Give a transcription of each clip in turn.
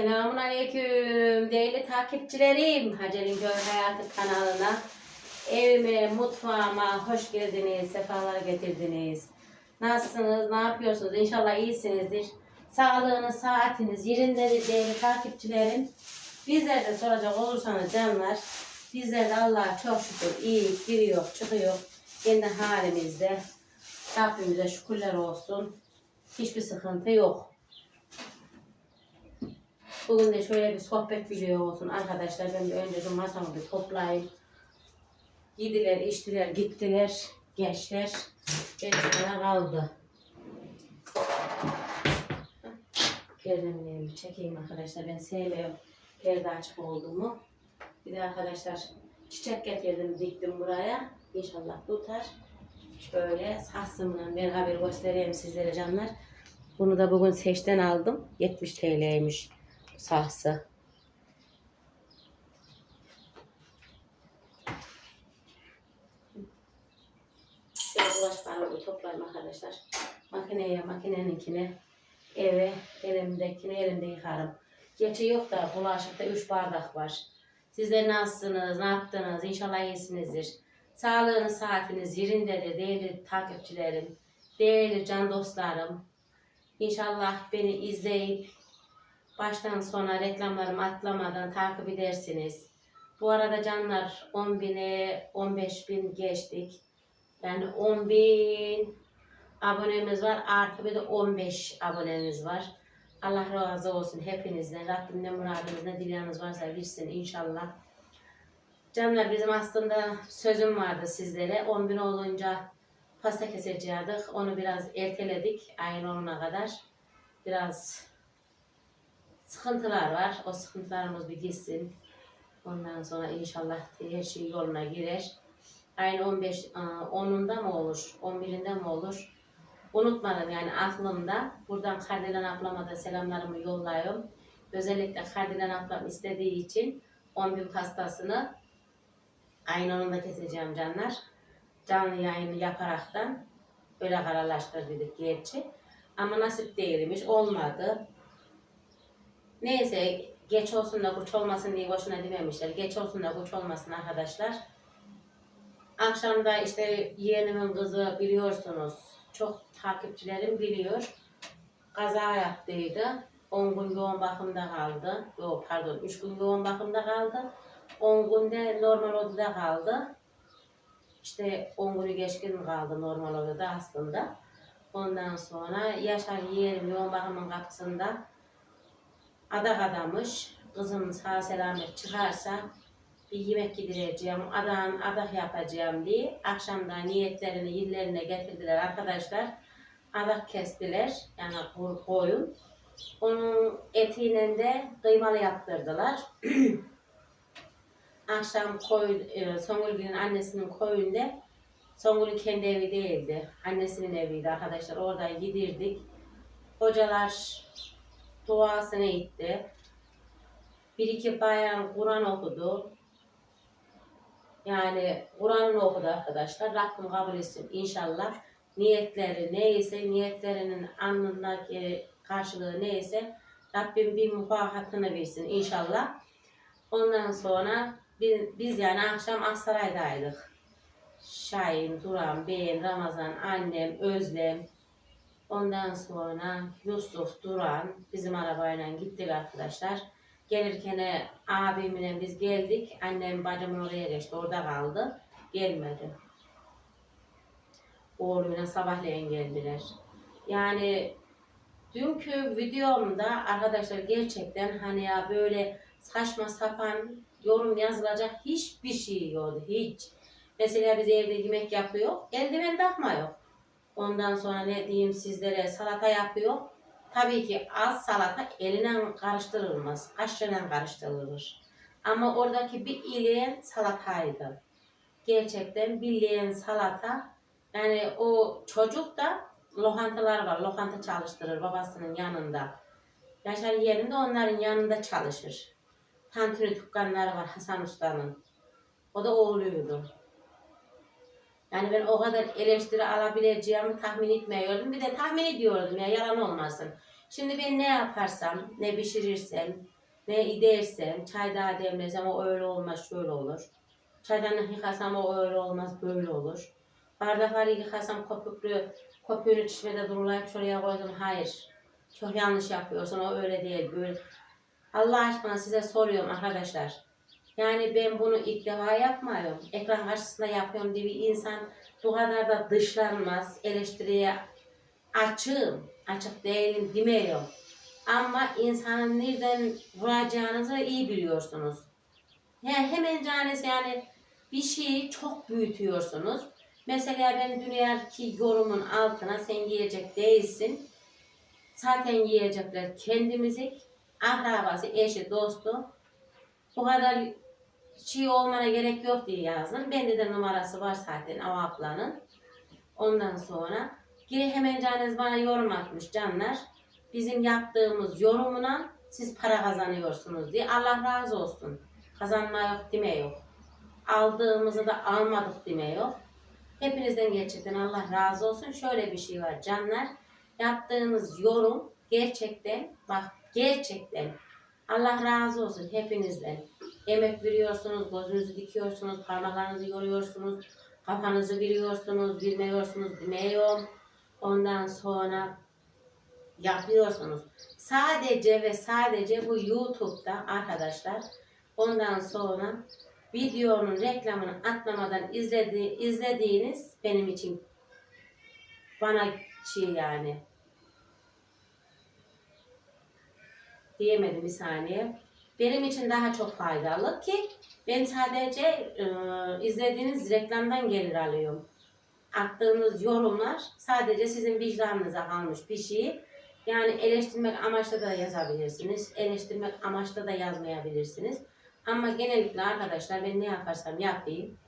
Selamun Aleyküm değerli takipçilerim. Hacer'in Köy Hayatı kanalına, evime, mutfağıma hoş geldiniz, sefalar getirdiniz. Nasılsınız, ne yapıyorsunuz? İnşallah iyisinizdir. Sağlığınız, saatiniz yerindedir değerli takipçilerim. Bizler de soracak olursanız canlar, bizler de Allah'a çok şükür iyi giriyor, çıkıyor. Kendi halimizde. Rabbimize şükürler olsun. Hiçbir sıkıntı yok. Bugün de şöyle bir sohbet video olsun arkadaşlar. Ben bir önce şu masamı bir toplayayım. Yediler, içtiler, gittiler. Gençler. Gençler kaldı. Perdelerimi çekeyim arkadaşlar. Ben sevmiyorum perde açık olduğumu. Bir de arkadaşlar çiçek getirdim, diktim buraya. İnşallah tutar. Şöyle saksımla beraber göstereyim sizlere canlar. Bunu da bugün seçten aldım. 70 TL'ymiş saksı. Şöyle bulaşıklarımı toplayayım arkadaşlar. Makineye, makineninkine, eve, elimdekini elimde yıkarım. Geçi yok da bulaşıkta 3 bardak var. Sizler nasılsınız, ne yaptınız? İnşallah iyisinizdir. Sağlığınız, saatiniz yerindedir değerli takipçilerim, değerli can dostlarım. İnşallah beni izleyip baştan sona reklamlarımı atlamadan takip edersiniz. Bu arada canlar 10 bine 15 bin geçtik. Yani 10 bin abonemiz var. Artı bir de 15 abonemiz var. Allah razı olsun hepinizden. Rabbim ne muradınız ne dileğiniz varsa versin inşallah. Canlar bizim aslında sözüm vardı sizlere. 10 bin olunca pasta kesecektik. Onu biraz erteledik ayın 10'una kadar. Biraz sıkıntılar var. O sıkıntılarımız bir gitsin. Ondan sonra inşallah her şey yoluna girer. Ayın 15, aa, 10'unda mı olur, 11'inde mi olur? Unutmadım yani aklımda. Buradan Kardelen ablama da selamlarımı yollayıyorum. Özellikle Kardelen ablam istediği için 10 bin pastasını ayın 10'unda keseceğim canlar. Canlı yayını yaparaktan öyle kararlaştırdık gerçi. Ama nasip değilmiş, olmadı. Neyse geç olsun da kuş olmasın diye boşuna dememişler. Geç olsun da kuş olmasın arkadaşlar. Akşamda işte yeğenimin kızı biliyorsunuz. Çok takipçilerim biliyor. Kaza yaptıydı. 10 gün yoğun bakımda kaldı. Yok pardon 3 gün yoğun bakımda kaldı. 10 günde normal odada kaldı. İşte 10 günü geçkin kaldı normal odada aslında. Ondan sonra Yaşar yeğenim yoğun bakımın kapısında adak adamış. Kızım sağ selamet çıkarsa bir yemek yedireceğim, adan adak yapacağım diye akşamda niyetlerini yerlerine getirdiler arkadaşlar. Adak kestiler yani ko- koyun. Onun etiyle de kıymalı yaptırdılar. Akşam koyun, e, Songül'ün annesinin koyunda Songül'ün kendi evi değildi. Annesinin eviydi arkadaşlar. Orada yedirdik. Hocalar duasını etti. Bir iki bayan Kur'an okudu. Yani Kur'an'ını okudu arkadaşlar. Rabbim kabul etsin inşallah. Niyetleri neyse, niyetlerinin anındaki karşılığı neyse Rabbim bir muvaffakatını versin inşallah. Ondan sonra biz, biz yani akşam Aksaray'daydık. Şahin, Duran, ben, Ramazan, annem, Özlem, Ondan sonra Yusuf, Duran bizim arabayla gittik arkadaşlar. Gelirken e, abimle biz geldik. Annem bacımın oraya geçti. Orada kaldı. Gelmedi. Oğluyla sabahleyin geldiler. Yani dünkü videomda arkadaşlar gerçekten hani ya böyle saçma sapan yorum yazılacak hiçbir şey yoktu. Hiç. Mesela biz evde yemek yapıyor. Eldiven takma yok. Ondan sonra ne diyeyim sizlere salata yapıyor. Tabii ki az salata eline karıştırılmaz. Kaşığıyla karıştırılır. Ama oradaki bir ileyen salataydı. Gerçekten bir ileyen salata. Yani o çocuk da lokantalar var. Lokanta çalıştırır babasının yanında. Yaşar yerinde onların yanında çalışır. Tantuni dükkanları var Hasan Usta'nın. O da oğluydu. Yani ben o kadar eleştiri alabileceğimi tahmin etmiyordum. Bir de tahmin ediyordum ya yalan olmasın. Şimdi ben ne yaparsam, ne pişirirsem, ne edersem, çay daha demlesem o öyle olmaz, şöyle olur. Çaydanlık yıkasam o öyle olmaz, böyle olur. Bardakları yıkasam köpüklü, köpüğünü çişmede durulayıp şuraya koydum. Hayır. Çok yanlış yapıyorsun, o öyle değil, böyle. Allah aşkına size soruyorum arkadaşlar. Yani ben bunu ilk defa yapmıyorum. Ekran karşısında yapıyorum diye bir insan bu kadar da dışlanmaz, eleştiriye açığım, açık değilim demiyorum. Ama insanın nereden vuracağınızı iyi biliyorsunuz. Yani hemen canesi yani bir şeyi çok büyütüyorsunuz. Mesela ben dünyadaki yorumun altına sen yiyecek değilsin. Zaten yiyecekler kendimizi, akrabası, eşi, dostu. Bu kadar şey olmana gerek yok diye yazdım. Bende de numarası var zaten o ablanın. Ondan sonra geri hemen canınız bana yorum atmış canlar. Bizim yaptığımız yorumuna siz para kazanıyorsunuz diye. Allah razı olsun. Kazanma yok deme yok. Aldığımızı da almadık deme yok. Hepinizden gerçekten Allah razı olsun. Şöyle bir şey var canlar. Yaptığınız yorum gerçekten bak gerçekten Allah razı olsun hepinizden. Emek veriyorsunuz, gözünüzü dikiyorsunuz, parmaklarınızı yoruyorsunuz, kafanızı veriyorsunuz, bilmiyorsunuz, demiyorum. Ondan sonra yapıyorsunuz. Sadece ve sadece bu YouTube'da arkadaşlar ondan sonra videonun reklamını atlamadan izledi, izlediğiniz benim için bana şey yani diyemedim bir saniye. Benim için daha çok faydalı ki ben sadece e, izlediğiniz reklamdan gelir alıyorum. Attığınız yorumlar sadece sizin vicdanınıza kalmış bir şey. Yani eleştirmek amaçlı da yazabilirsiniz. Eleştirmek amaçlı da yazmayabilirsiniz. Ama genellikle arkadaşlar ben ne yaparsam yapayım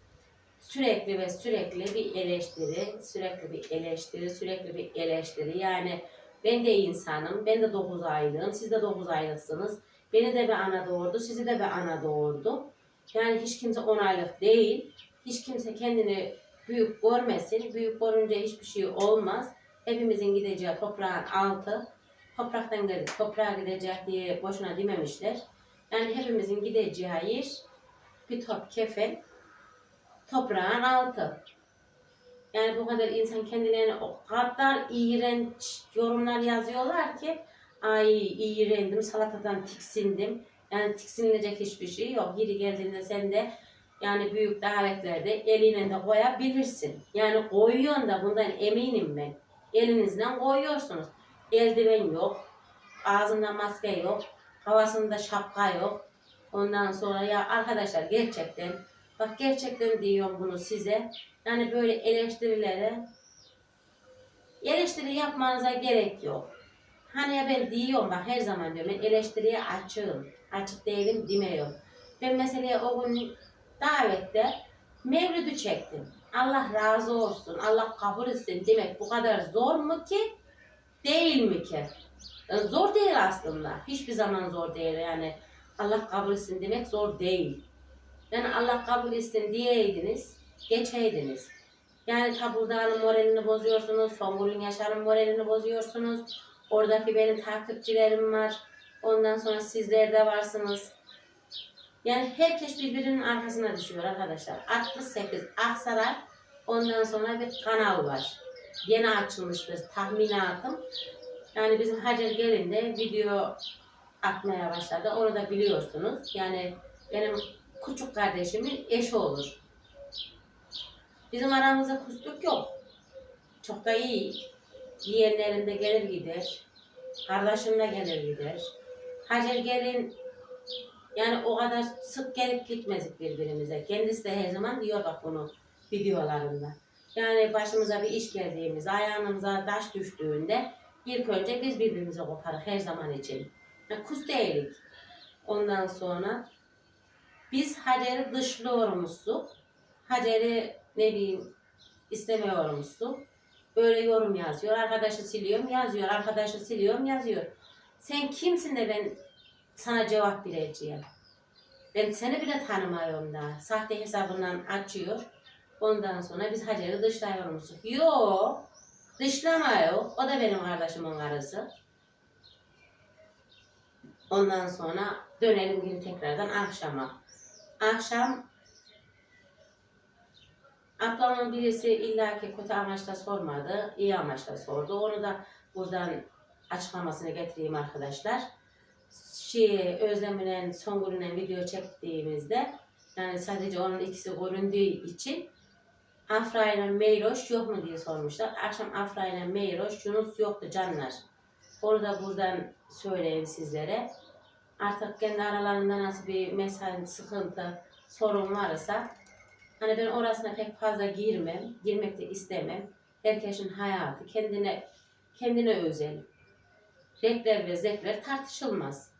sürekli ve sürekli bir eleştiri, sürekli bir eleştiri, sürekli bir eleştiri. Yani ben de insanım, ben de 9 aylığım, siz de 9 aylıksınız. Beni de bir ana doğurdu, sizi de bir ana doğurdu. Yani hiç kimse 10 aylık değil. Hiç kimse kendini büyük görmesin. Büyük görünce hiçbir şey olmaz. Hepimizin gideceği toprağın altı. Topraktan gelip toprağa gidecek diye boşuna dememişler. Yani hepimizin gideceği yer bir top kefen toprağın altı. Yani bu kadar insan kendilerine o kadar iğrenç yorumlar yazıyorlar ki ay iğrendim salatadan tiksindim. Yani tiksinilecek hiçbir şey yok. Yeri geldiğinde sen de yani büyük davetlerde eline de koyabilirsin. Yani koyuyorsun da bundan eminim ben. Elinizden koyuyorsunuz. Eldiven yok. Ağzında maske yok. Havasında şapka yok. Ondan sonra ya arkadaşlar gerçekten bak gerçekten diyorum bunu size. Yani böyle eleştirilere eleştiri yapmanıza gerek yok. Hani ya ben diyorum bak her zaman diyorum ben eleştiriye açığım. Açık değilim demiyorum. Ben mesela o gün davette mevlüdü çektim. Allah razı olsun, Allah kabul etsin demek bu kadar zor mu ki? Değil mi ki? E, Zor değil aslında. Hiçbir zaman zor değil yani. Allah kabul etsin demek zor değil. Yani Allah kabul etsin diyeydiniz, geçeydiniz. Yani Taburdağ'ın moralini bozuyorsunuz, Songül'ün Yaşar'ın moralini bozuyorsunuz. Oradaki benim takipçilerim var. Ondan sonra sizler de varsınız. Yani herkes birbirinin arkasına düşüyor arkadaşlar. 68 Aksaray ondan sonra bir kanal var. Yeni açılmıştır tahminatım. Yani bizim Hacer Gelin de video atmaya başladı. Onu da biliyorsunuz. Yani benim küçük kardeşimin eşi olur. Bizim aramızda kustuk yok. Çok da iyi. Yeğenlerim de gelir gider. Kardeşim de gelir gider. Hacer Gelin yani o kadar sık gelip gitmezik birbirimize. Kendisi de her zaman diyor bak bunu videolarında. Yani başımıza bir iş geldiğimizde, ayağımıza taş düştüğünde ilk önce biz birbirimize koparız her zaman için. Yani kus değilik. Ondan sonra biz Hacer'i dışlıyormuştuk. Hacer'i ne bileyim istemiyormuştuk. Böyle yorum yazıyor. Arkadaşı siliyorum yazıyor. Arkadaşı siliyorum yazıyor. Sen kimsin de ben sana cevap vereceğim. Ben seni bile tanımıyorum daha. Sahte hesabından açıyor. Ondan sonra biz Hacer'i dışlıyormuşuz. Yo, dışlama yok. O da benim kardeşimin karısı. Ondan sonra dönelim yine tekrardan akşama. Akşam ablamın birisi illaki kötü amaçla sormadı, iyi amaçla sordu. Onu da buradan açıklamasını getireyim arkadaşlar. Şey, Özlem'le Songül'le video çektiğimizde yani sadece onun ikisi göründüğü için Afra ile Meyroş yok mu diye sormuşlar. Akşam Afra ile Meyroş, Yunus yoktu canlar. Onu da buradan söyleyeyim sizlere. Artık kendi aralarında nasıl bir mesai, sıkıntı, sorun varsa hani ben orasına pek fazla girmem, girmek de istemem. Herkesin hayatı kendine kendine özel. Renkler ve zevkler tartışılmaz.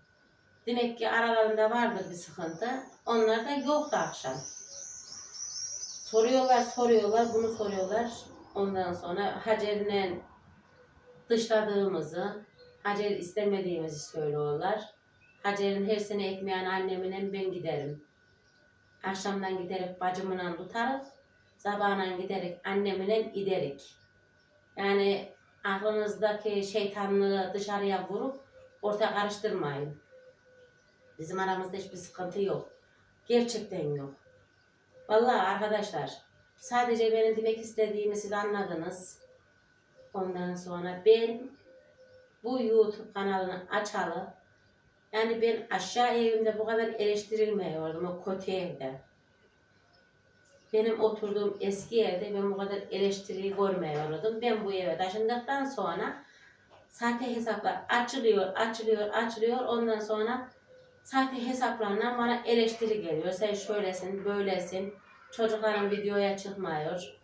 Demek ki aralarında vardır bir sıkıntı. Onlar da yoktu akşam. Soruyorlar, soruyorlar, bunu soruyorlar. Ondan sonra Hacer'le dışladığımızı, Hacer istemediğimizi söylüyorlar. Hacer'in her sene ekmeğini annemine ben giderim. Akşamdan giderek bacımla tutarız. Sabahla giderek annemine giderik. Yani aklınızdaki şeytanlığı dışarıya vurup orta karıştırmayın. Bizim aramızda hiçbir sıkıntı yok. Gerçekten yok. Vallahi arkadaşlar sadece benim demek istediğimi siz anladınız. Ondan sonra ben bu YouTube kanalını açalı yani ben aşağı evimde bu kadar eleştirilmiyordum o kötü evde. Benim oturduğum eski evde ben bu kadar eleştiriyi görmüyordum. Ben bu eve taşındıktan sonra sahte hesaplar açılıyor, açılıyor, açılıyor. Ondan sonra sahte hesaplarla bana eleştiri geliyor. Sen şöylesin, böylesin. Çocukların videoya çıkmıyor.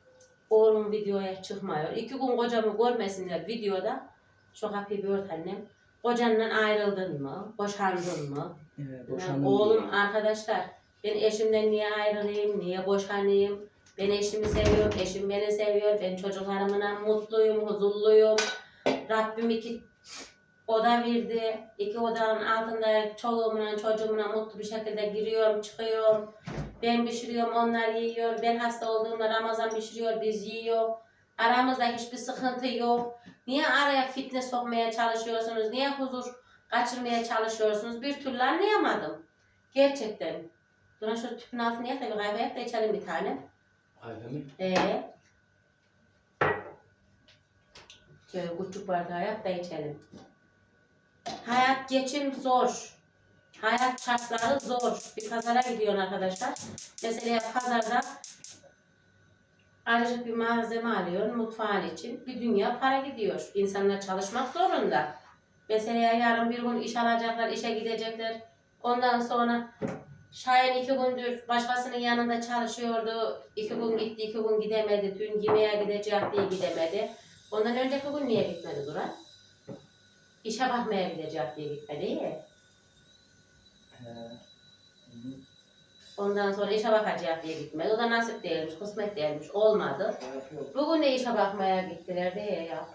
Oğlum videoya çıkmıyor. İki gün kocamı görmesinler videoda. Şu kapıyı bir annem. Kocandan ayrıldın mı? Boşandın mı? Evet, boşandım oğlum diyor. arkadaşlar ben eşimden niye ayrılayım, niye boşanayım? Ben eşimi seviyorum, eşim beni seviyor. Ben çocuklarımla mutluyum, huzurluyum. Rabbim iki oda verdi. İki odanın altında çoluğumla çocuğumla mutlu bir şekilde giriyorum, çıkıyorum. Ben pişiriyorum, onlar yiyor. Ben hasta olduğumda Ramazan pişiriyor, biz yiyor. Aramızda hiçbir sıkıntı yok. Niye araya fitne sokmaya çalışıyorsunuz? Niye huzur kaçırmaya çalışıyorsunuz? Bir türlü anlayamadım. Gerçekten. Duran şu tüpün altına yak da bir kahve yap da içelim bir tane. Kahve mi? Ee, şöyle küçük bardağı yap da içelim. Hayat geçim zor. Hayat şartları zor. Bir pazara gidiyorsun arkadaşlar. Mesela pazarda ayrıca bir malzeme alıyor mutfağın için. Bir dünya para gidiyor. İnsanlar çalışmak zorunda. Mesela yarın bir gün iş alacaklar, işe gidecekler. Ondan sonra Şahin iki gündür başkasının yanında çalışıyordu. İki gün gitti, iki gün gidemedi. Dün yemeğe gidecek diye gidemedi. Ondan önceki gün niye gitmedi Duran? İşe bakmaya gidecek diye gitmedi. iyi. Ondan sonra işe bakacak diye gitmedi. O da nasip değilmiş, kısmet değilmiş. Olmadı. Bugün de işe bakmaya gittiler diye ya.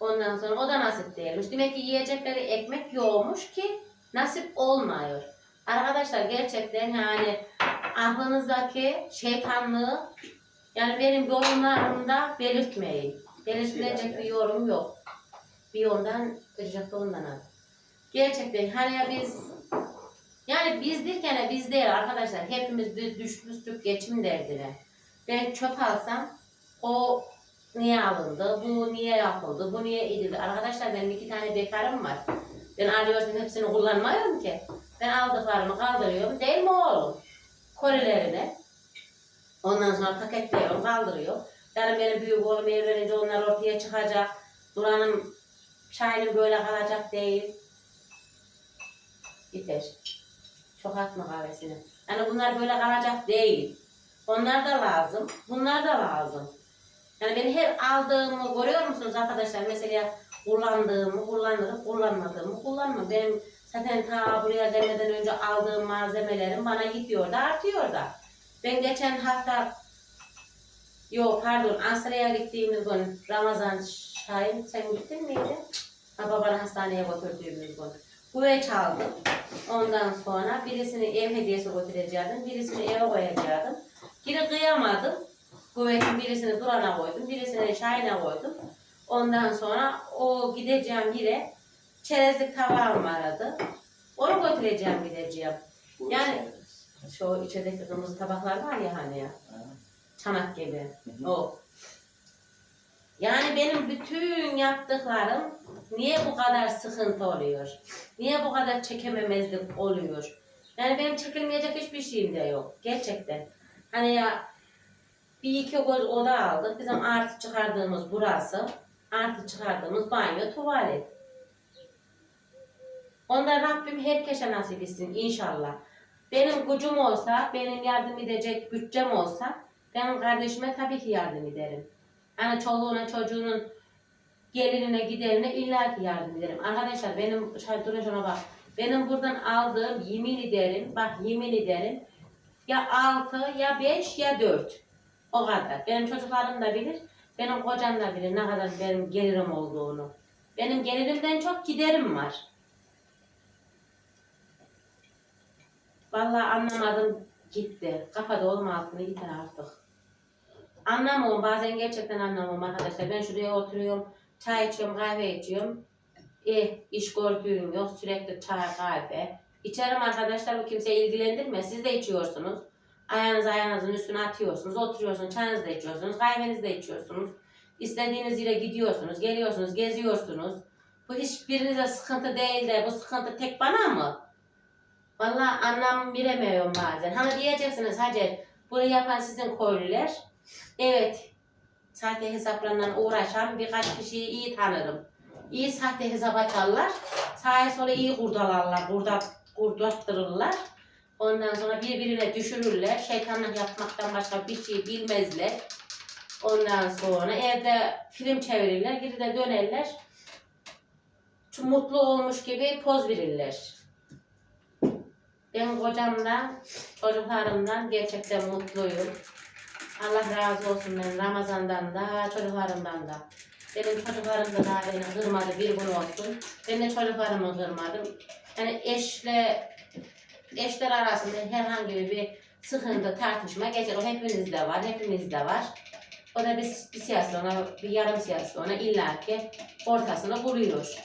Ondan sonra o da nasip değilmiş. Demek ki yiyecekleri ekmek yokmuş ki nasip olmuyor. Arkadaşlar gerçekten yani aklınızdaki şeytanlığı yani benim yorumlarımda belirtmeyin. Belirtilecek bir yorum yok. Bir ondan, da ondan. Gerçekten hani ya biz yani biz derken biz değil arkadaşlar. Hepimiz düşmüştük geçim derdine. Ben çöp alsam o niye alındı, bu niye yapıldı, bu niye edildi. Arkadaşlar benim iki tane bekarım var. Ben alıyorsam hepsini kullanmıyorum ki. Ben aldıklarımı kaldırıyorum. Değil mi oğlum? Kolilerine. Ondan sonra paketliyorum, kaldırıyor. Yarın benim büyük oğlum evlenince onlar ortaya çıkacak. Duran'ın çayının böyle kalacak değil. Biter. Çok atma kahvesini. Yani bunlar böyle kalacak değil. Onlar da lazım. Bunlar da lazım. Yani ben her aldığımı görüyor musunuz arkadaşlar? Mesela kullandığımı kullanırım, kullanmadığımı kullanmam. Benim zaten ta buraya gelmeden önce aldığım malzemelerim bana gidiyor da artıyor da. Ben geçen hafta Yok pardon Ankara'ya gittiğimiz gün Ramazan Şahin sen gittin miydi? Ha, babanı hastaneye götürdüğümüz gün. Kuvve çaldım. Ondan sonra birisini ev hediyesi götürecektim. Birisini eve koyacaktım. Yine kıyamadım. Kuvvetin birisini Duran'a koydum. Birisini Şahin'e koydum. Ondan sonra o gideceğim yere çerezlik tabağım vardı. Onu götüreceğim gideceğim. Yani- Şu içerideki kırmızı tabaklar var ya hani ya. Çanak gibi. O. Yani benim bütün yaptıklarım niye bu kadar sıkıntı oluyor? Niye bu kadar çekememezlik oluyor? Yani benim çekilmeyecek hiçbir şeyim de yok. Gerçekten. Hani ya bir iki göz oda aldık. Bizim artı çıkardığımız burası. Artı çıkardığımız banyo, tuvalet. Onda Rabbim herkese nasip etsin inşallah. Benim gücüm olsa, benim yardım edecek bütçem olsa ben kardeşime tabii ki yardım ederim. Yani çoluğuna çocuğunun gelirine giderine illa ki yardım ederim. Arkadaşlar benim şöyle dur şuna bak. Benim buradan aldığım yemin ederim, bak yemin ederim ya altı ya beş ya dört. O kadar. Benim çocuklarım da bilir, benim kocam da bilir ne kadar benim gelirim olduğunu. Benim gelirimden çok giderim var. Vallahi anlamadım gitti. Kafa dolma altını gider artık. Anlamıyorum bazen gerçekten anlamıyorum arkadaşlar. Ben şuraya oturuyorum, çay içiyorum, kahve içiyorum. Eh, iş gördüğüm yok, sürekli çay, kahve. İçerim arkadaşlar, bu kimseyi ilgilendirmez. Siz de içiyorsunuz. Ayağınızı ayağınızın üstüne atıyorsunuz, oturuyorsunuz, çayınızı da içiyorsunuz, kahvenizi de içiyorsunuz. İstediğiniz yere gidiyorsunuz, geliyorsunuz, geziyorsunuz. Bu hiçbirinize sıkıntı değil de bu sıkıntı tek bana mı? Vallahi anlam bilemiyorum bazen. Hani diyeceksiniz Hacer, bunu yapan sizin köylüler. Evet, sahte hesaplarla uğraşan birkaç kişiyi iyi tanırım. İyi sahte hesap açarlar. Sağa sola iyi kurdalarlar, kurda, kurdattırırlar. Ondan sonra birbirine düşürürler. Şeytanlık yapmaktan başka bir şey bilmezler. Ondan sonra evde film çevirirler, geri de dönerler. Şu mutlu olmuş gibi poz verirler. Ben kocamdan, çocuklarımdan gerçekten mutluyum. Allah razı olsun benim Ramazan'dan da, çocuklarımdan da. Benim çocuklarım da daha beni kırmadı bir gün olsun. Ben de çocuklarımı kırmadım. Yani eşle, eşler arasında herhangi bir sıkıntı, tartışma geçer. O hepimizde var, hepimizde var. O da bir, bir siyasi ona, bir yarım siyasi ona illaki ortasını buluyor.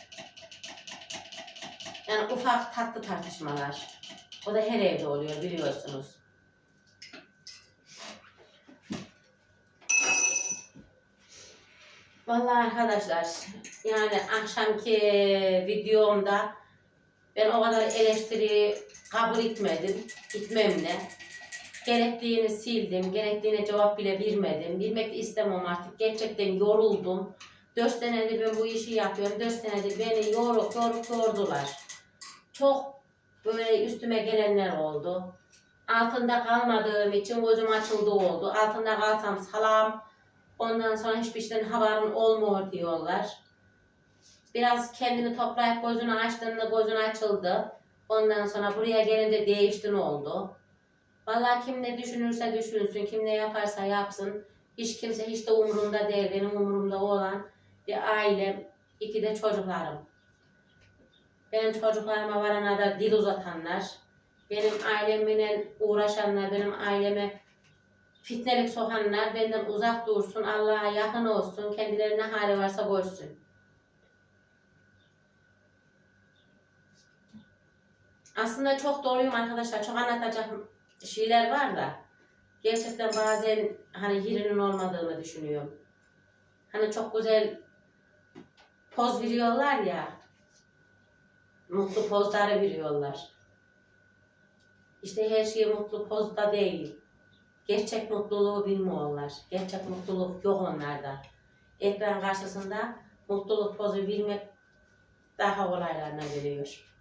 Yani ufak tatlı tartışmalar. O da her evde oluyor biliyorsunuz. Vallahi arkadaşlar yani akşamki videomda ben o kadar eleştiri kabul etmedim. Gitmem ne. Gerektiğini sildim. Gerektiğine cevap bile vermedim. Bilmek de istemem artık. Gerçekten yoruldum. Dört senedir ben bu işi yapıyorum. Dört senedir beni yorup yorup yordular. Çok böyle üstüme gelenler oldu. Altında kalmadığım için gözüm açıldı oldu. Altında kalsam salam. Ondan sonra hiçbir şeyden haberin olmuyor diyorlar. Biraz kendini toplayıp gözünü açtığında gözün açıldı. Ondan sonra buraya gelince değiştin oldu. Vallahi kim ne düşünürse düşünsün, kim ne yaparsa yapsın. Hiç kimse hiç de umurumda değil. Benim umurumda olan bir ailem, iki de çocuklarım. Benim çocuklarıma varana da dil uzatanlar, benim ailemle uğraşanlar, benim aileme fitnelik sokanlar benden uzak dursun, Allah'a yakın olsun, kendilerine hali varsa koysun. Aslında çok doluyum arkadaşlar, çok anlatacak şeyler var da gerçekten bazen hani yerinin olmadığını düşünüyorum. Hani çok güzel poz veriyorlar ya, mutlu pozları veriyorlar. İşte her şey mutlu pozda değil. Gerçek mutluluğu bilmiyorlar. Gerçek mutluluk yok onlarda. Ekran karşısında mutluluk pozu bilmek daha kolaylarına geliyor.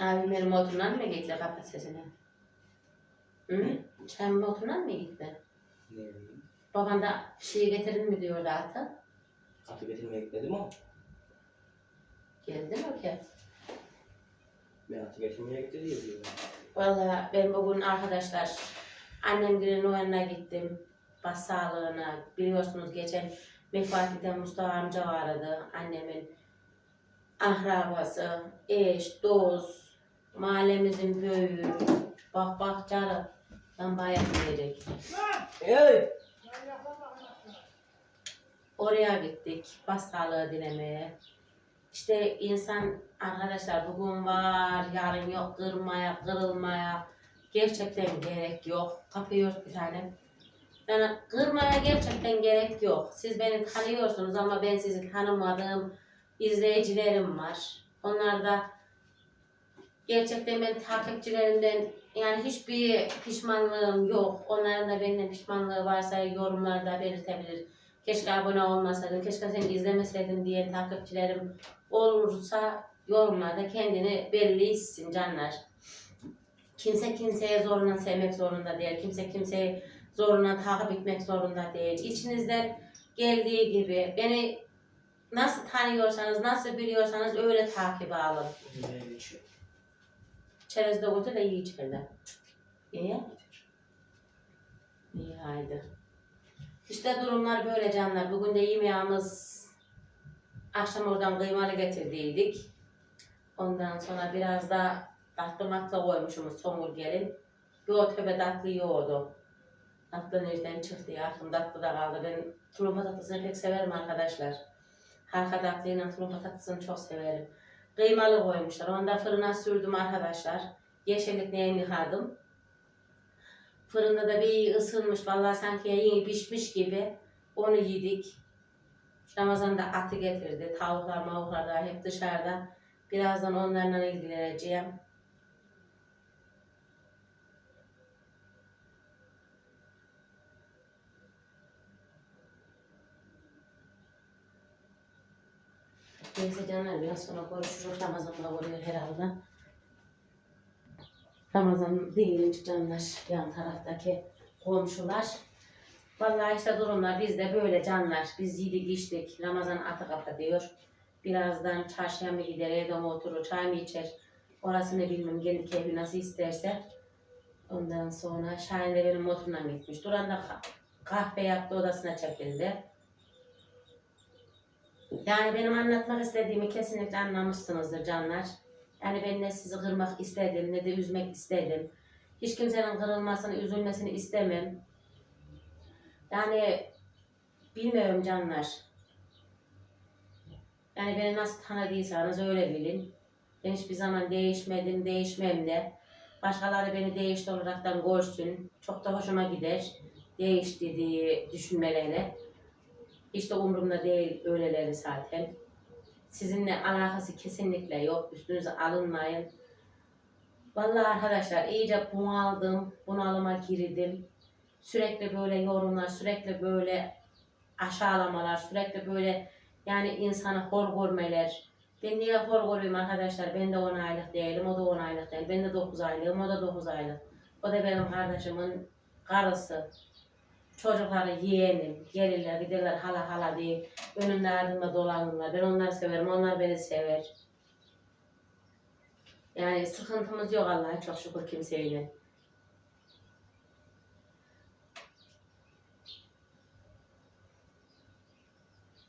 Abim benim mı gitti kapat sesini? Hı? Sen motorundan mı gitti? Ne bileyim. Baban da şey getirin mi diyordu atı? Katı getirmeye gitmedim ama Geldi mi ki? ben atı getirmeye gitti diye biliyorum. Vallahi ben bugün arkadaşlar annemlerin o yanına gittim. Bas sağlığına. Biliyorsunuz geçen vefat eden Mustafa amca vardı. Annemin ahrabası, eş, dost, mahallemizin büyüğü. Bak bak canım. Ben bayağı diyecek. Hey! Oraya gittik. Başsağlığı dilemeye. İşte insan arkadaşlar bugün var, yarın yok kırmaya, kırılmaya. Gerçekten gerek yok. Kapıyor bir tane. Yani kırmaya gerçekten gerek yok. Siz beni tanıyorsunuz ama ben sizi tanımadığım izleyicilerim var. Onlar da gerçekten ben takipçilerimden yani hiçbir pişmanlığım yok. Onların da benden pişmanlığı varsa yorumlarda belirtebilir. Keşke abone olmasaydım, keşke seni izlemeseydim diye takipçilerim olursa yorumlarda kendini belli etsin canlar. Kimse kimseye zoruna sevmek zorunda değil. Kimse kimseyi zoruna takip etmek zorunda değil. İçinizden geldiği gibi beni nasıl tanıyorsanız, nasıl biliyorsanız öyle takibe alın. Çerez de da iyi içeride. İyi. İyi haydi. İşte durumlar böyle canlar. Bugün de yemeğimiz akşam oradan kıymalı getirdiydik. Ondan sonra biraz da tatlı matla koymuşumuz somur gelin. Yo töbe tatlı yoğurdu. Tatlı nereden çıktı ya? Aklım tatlı da kaldı. Ben tulum patatasını pek severim arkadaşlar. Harika tatlıyla tulum patatasını çok severim. Kıymalı koymuşlar. Onu da fırına sürdüm arkadaşlar. Yeşilliklerini yıkadım. Fırında da bir iyi ısınmış. Vallahi sanki yeni pişmiş gibi. Onu yedik. Ramazan da atı getirdi. Tavuklar mavuklar hep dışarıda. Birazdan onlarla ilgileneceğim. Neyse canlar biraz sonra görüşürüz. Ramazan'da oluyor herhalde. Ramazan değil canlar yan taraftaki komşular. Vallahi işte durumlar bizde böyle canlar. Biz yedik içtik. Ramazan atı kapatıyor. Birazdan çarşıya mı gider, evde mi oturur, çay mı içer. Orasını bilmem kendi keyfi nasıl isterse. Ondan sonra Şahin de benim motoruna gitmiş. Duran da kah- kahve yaptı odasına çekildi. Yani benim anlatmak istediğimi kesinlikle anlamışsınızdır canlar. Yani ben ne sizi kırmak istedim ne de üzmek istedim. Hiç kimsenin kırılmasını, üzülmesini istemem. Yani bilmiyorum canlar. Yani beni nasıl tanıdıysanız öyle bilin. Ben hiçbir zaman değişmedim, değişmem de. Başkaları beni değişti olaraktan görsün. Çok da hoşuma gider. Değişti diye düşünmeleri. Hiç de umurumda değil öyleleri zaten. Sizinle alakası kesinlikle yok. Üstünüze alınmayın. Vallahi arkadaşlar iyice bunaldım. Bunalıma girdim. Sürekli böyle yorumlar, sürekli böyle aşağılamalar, sürekli böyle yani insanı hor görmeler. Ben niye hor görüyorum arkadaşlar? Ben de 10 aylık değilim, o da 10 aylık değil. Ben de 9 aylığım, o da 9 aylık. O da benim kardeşimin karısı. Çocukları yeğenim, gelirler giderler hala hala diye. Önümde ardımda dolanırlar. Ben onları severim, onlar beni sever. Yani sıkıntımız yok Allah'a çok şükür kimseyle.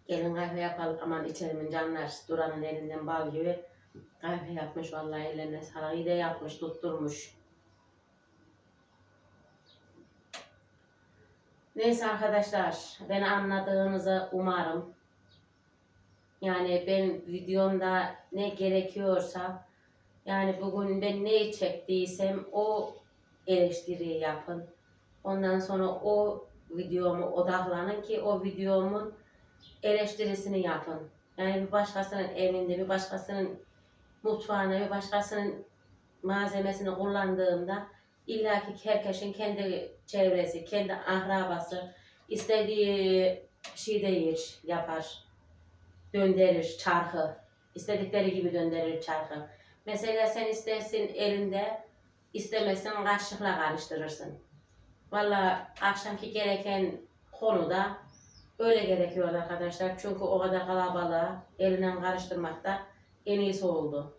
Gelin kahve yapalım aman içerimin canlar Duran'ın elinden bal gibi kahve yapmış vallahi ellerine iyi de yapmış tutturmuş. Neyse arkadaşlar beni anladığınızı umarım. Yani ben videomda ne gerekiyorsa yani bugün ben neyi çektiysem o eleştiriyi yapın. Ondan sonra o videomu odaklanın ki o videomun eleştirisini yapın. Yani bir başkasının evinde, bir başkasının mutfağında, bir başkasının malzemesini kullandığımda illaki herkesin kendi çevresi, kendi ahrabası istediği şeyde yer, yapar. Döndürür çarkı. İstedikleri gibi döndürür çarkı. Mesela sen istersin elinde, istemezsen kaşıkla karıştırırsın. Valla akşamki gereken konuda öyle gerekiyor arkadaşlar. Çünkü o kadar kalabalığa elinden karıştırmakta en iyisi oldu.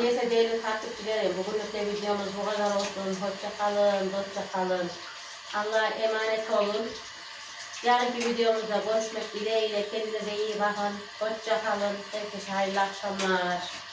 Neyse değerli takipçilerim, bugünlük de videomuz bu kadar olsun. Hoşça kalın, hoşça kalın. Allah'a emanet olun. Yarınki videomuzda görüşmek dileğiyle. Kendinize iyi bakın. Hoşça kalın. Herkese hayırlı akşamlar.